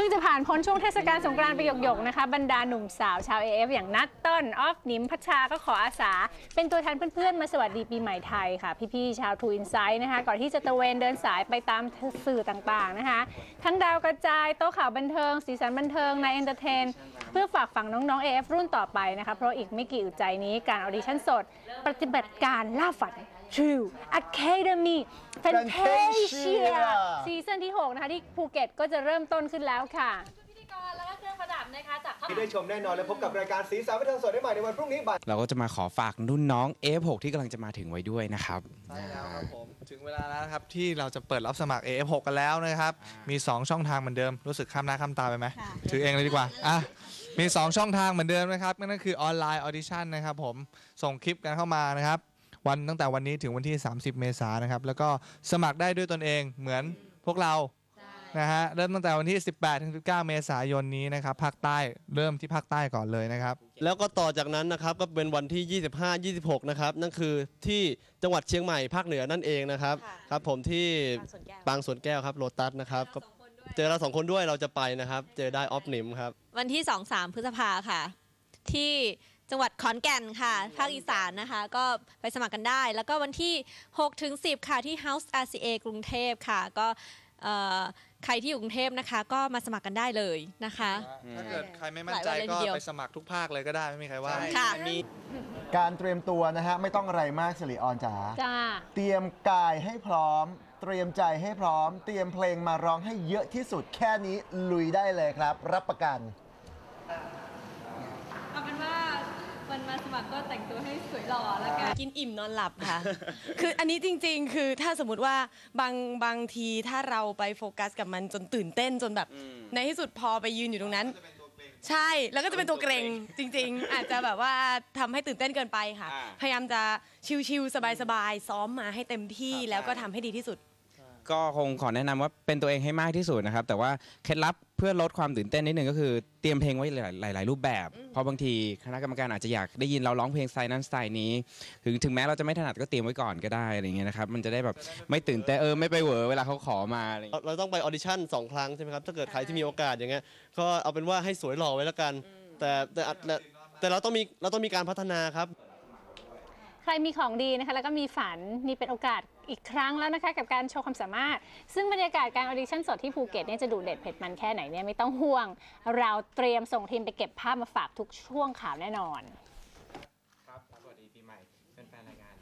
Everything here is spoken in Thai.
พิ่งจะผ่านพ้นช่วงเทศกาลสงกรานต์ไปหยกๆนะคะ บรรดาหนุ่มสาวชาว AF อย่างนัทต้น ออฟนิมพัชชาก็ขออาสา เป็นตัวแทนเพื่อนๆ มาสวัสดีปีใหม่ไทยค่ะ พี่ๆ ชาวทูอินไซด์นะคะ ก่อนที่จะตระเวนเดินสายไปตามสื่อต่างๆนะคะ ทั้งดาวกระจาย โต๊ะข่าวบันเทิง สีสันบันเทิงในเอนเตอร์เทน เพื่อฝากฝังน้องๆ AF รุ่นต่อไปนะคะ เพราะอีกไม่กี่อึดใจนี้การออดิชั่นสด ปฏิบัติการล่าฝัน True Academy Fantasia ซีซั่นที่ 6 นะคะ ที่ภูเก็ตก็จะเริ่มต้นขึ้นแล้วค่ะพิธีกรแล้วก็เครื่องประดับนะคะจากทั้งที่ได้ชมแน่นอนและพบกับรายการสีสันบันเทิงสดได้ใหม่ในวันพรุ่งนี้บ่าย เราก็จะมาขอฝากรุ่นน้อง F6 ที่กำลังจะมาถึงไว้ด้วยนะครับ ใช่แล้วครับผมถึงเวลาแล้วนะครับที่เราจะเปิดรับสมัคร AF6 กันแล้วนะครับ มี 2 ช่องทางเหมือนเดิมรู้สึกข้ามหน้าข้ามตาไปไหมถือเองเลยดีกว่าอะมี 2 ช่องทางเหมือนเดิมนะครับนั่นก็คือออนไลน์ออดิชั่นนะครับผมส่งคลิปกันเข้ามานะครับวันตั้งแต่วันนี้ถึงวันที่ 30 เมษายนนะครับแล้วก็สมัครได้ด้วยตนเองเหมือนพวกเรา นะฮะเริ่มตั้งแต่วันที่ 18ถึง19 เมษายนนี้นะครับภาคใต้เริ่มที่ภาคใต้ก่อนเลยนะครับ แล้วก็ต่อจากนั้นนะครับก็เป็นวันที่ 25 26 นะครับ นั่นคือที่จังหวัดเชียงใหม่ภาคเหนือนั่นเองนะครับครับผมที่บางสวนแก้วครับโลตัสนะครับก็เจอเราสองคนด้วยเราจะไปนะครับ เจอได้ออฟนิมครับ วันที่ 2-3 พฤษภาค่ะ ที่จังหวัดขอนแก่นค่ะ ภาคอีสานนะคะ ก็ไปสมัครกันได้ แล้วก็วันที่6-10 ค่ะที่ House RCA กรุงเทพค่ะ ก็เอ่อ ใครที่อยู่กรุงเทพนะคะ ก็มาสมัครกันได้เลยนะคะ ถ้าเกิดใครไม่มั่นใจหลายวันเลยทีก็เดียว ไปสมัครทุกภาคเลยก็ได้ไม่มีใครว่า ค่ะ การเตรียมตัวนะฮะ ไม่ต้องอะไรมากสิริออนจ๋า จ้า เตรียมกายให้พร้อม เตรียมใจให้พร้อม เตรียมเพลงมาร้องให้เยอะที่สุดแค่นี้ลุยได้เลยครับ รับประกัน เอาเป็นว่าวันมาสมั ครก็แต่งตัวให้สวยหล่อแล้วกัน กินอิ่มนอนหลับค่ะ คืออันนี้จริง ๆ คือถ้าสมมติว่าบางบางทีถ้าเราไปโฟกัสกับมันจนตื่นเต้นจนแบบ ในที่สุดพอไปยืนอยู่ตรงนั้น ใช่แล้วก็จะเป็นตัวเกรงจริง ๆ อาจจะแบบว่าทำให้ตื่นเต้นเกินไปค่ะอ่าพยายามจะชิลๆสบายๆซ้อมมาให้เต็มที่แล้วก็ทำให้ดีที่สุด ก็คงขอแนะนำว่าเป็นตัวเองให้มากที่สุดนะครับ แต่ว่าเคล็ดลับเพื่อลดความตื่นเต้นนิดนึงก็คือเตรียมเพลงไว้หลายหลายๆรูปแบบ เพราะบางทีคณะกรรมการอาจจะอยากได้ยินเราร้องเพลงสไตล์นั้นสไตล์นี้ ถึงถึงแม้เราจะไม่ถนัดก็เตรียมไว้ก่อนก็ได้อะไรเงี้ยนะครับมันจะได้แบบไม่ตื่นเต้นเออไม่ไปเหวอเวลาเขาขอมาอะไรเงี้ยเราต้องไปออดิชั่นสองครั้งใช่ไหมครับ ถ้าเกิดใครที่มีโอกาสอย่างเงี้ยก็เอาเป็นว่าให้สวยหล่อไว้แล้วกัน แต่แต่แต่แต่เราต้องมีเราต้องมีการพัฒนาครับ ครมีของดีนะคะแล้วก็มีฝันนี่เป็นโอกาสอีกครั้งแล้วนะคะกับการโชว์ความสามารถ ซึ่งบรรยากาศการออดิชั่นสดที่ภูเก็ตเนี่ยจะดูเด็ดเผ็ดมันแค่ไหนเนี่ยไม่ต้องห่วง เราเตรียมส่งทีมไปเก็บภาพมาฝากทุกช่วงข่าวแน่นอน ครับสวัสดีปีใหม่แฟนรายการ